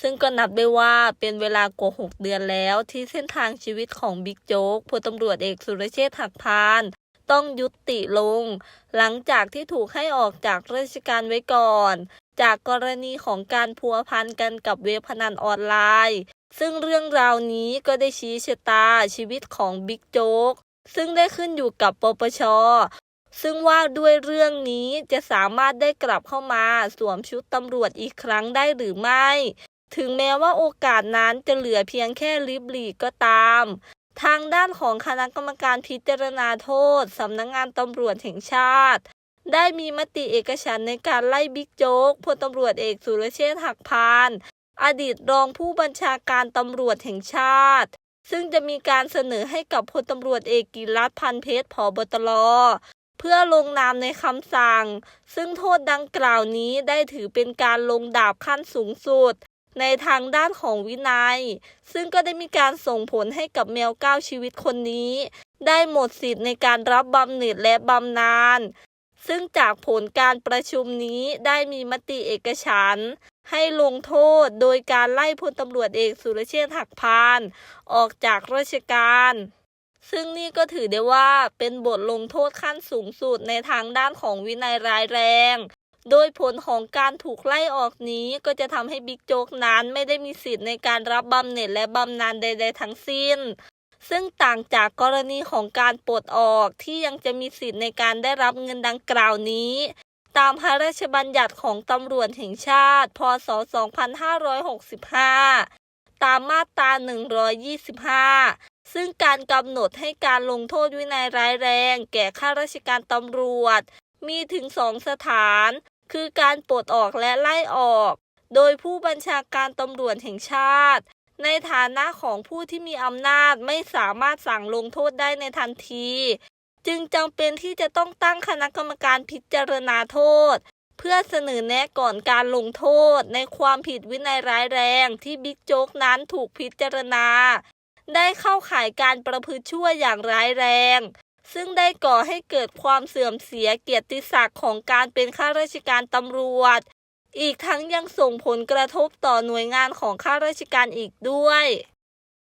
ซึ่งก็นับได้ว่าเป็นเวลากว่า 6 เดือนแล้วที่เส้นทางชีวิตของบิ๊กโจ๊กพลตำรวจเอกสุรเชษฐ์หักพาน ต้องยุติลง หลังจากที่ถูกให้ออกจากราชการไว้ก่อน จากกรณีของการพัวพันกันกับเว็บพนันออนไลน์ ซึ่งเรื่องราวนี้ก็ได้ชี้ชะตาชีวิตของบิ๊กโจ๊กซึ่งได้ขึ้นอยู่กับปปชซึ่งว่าด้วยเรื่องนี้จะสามารถได้กลับเข้ามาสวมชุดตำรวจอีกครั้งได้หรือไม่ ถึงแม้ว่าโอกาสนั้นจะเหลือเพียงแค่ลิบหลีก็ตาม ทางด้านของคณะกรรมการพิจารณาโทษสำนักงงานตำรวจแห่งชาติ ได้มีมติเอกฉันในการไล่บิ๊กโจ๊กพลตำรวจเอกสุรเชษฐ์หักพานอดีตรองผู้บัญชาการตำรวจแห่งชาติ ซึ่งจะมีการเสนอให้กับพลตำรวจเอกกิรัตพันเพชรผบตรเพื่อลงนามในคำสั่ง ซึ่งโทษดังกล่าวนี้ได้ถือเป็นการลงดาบขั้นสูงสุด ในทางด้านของวินัย ซึ่งก็ได้มีการส่งผลให้กับแมวเก้าชีวิตคนนี้ ได้หมดสิทธิ์ในการรับบำเหน็จและบำนาญซึ่งจากผลการประชุมนี้ได้มีมติเอกฉันให้ลงโทษโดยการไล่พลตำรวจเอกสุรเชษฐ์หักพาน ออกจากราชการ ซึ่งนี่ก็ถือได้ว่าเป็นบทลงโทษขั้นสูงสุดในทางด้านของวินัยร้ายแรง โดยผลของการถูกไล่ออกนี้ก็จะทำให้บิ๊กโจ๊กนั้นไม่ได้มีสิทธิ์ในการรับบำเหน็จและบำนาญใด ๆ ทั้งสิ้น ซึ่งต่างจากกรณีของการปลดออกที่ยังจะมีสิทธิ์ในการได้รับเงินดังกล่าวนี้ ตามพระราชบัญญัติของตำรวจแห่งชาติ พศ 2565 ตามมาตรา 125ซึ่งการกำหนดให้การลงโทษวินัยร้ายแรง แก่ข้าราชการตำรวจ มีถึงสองสถาน คือการปลดออกและไล่ออก โดยผู้บัญชาการตำรวจแห่งชาติ ในฐานะของผู้ที่มีอำนาจไม่สามารถสั่งลงโทษได้ในทันที จึงจำเป็นที่จะต้องตั้งคณะกรรมการพิจารณาโทษ เพื่อเสนอแนะก่อนการลงโทษในความผิดวินัยร้ายแรงที่บิ๊กโจ๊กนั้นถูกพิจารณา ได้เข้าข่ายการประพฤติชั่วอย่างร้ายแรง ซึ่งได้ก่อให้เกิดความเสื่อมเสียเกียรติศักดิ์ของการเป็นข้าราชการตำรวจ อีกทั้งยังส่งผลกระทบต่อหน่วยงานของข้าราชการอีกด้วย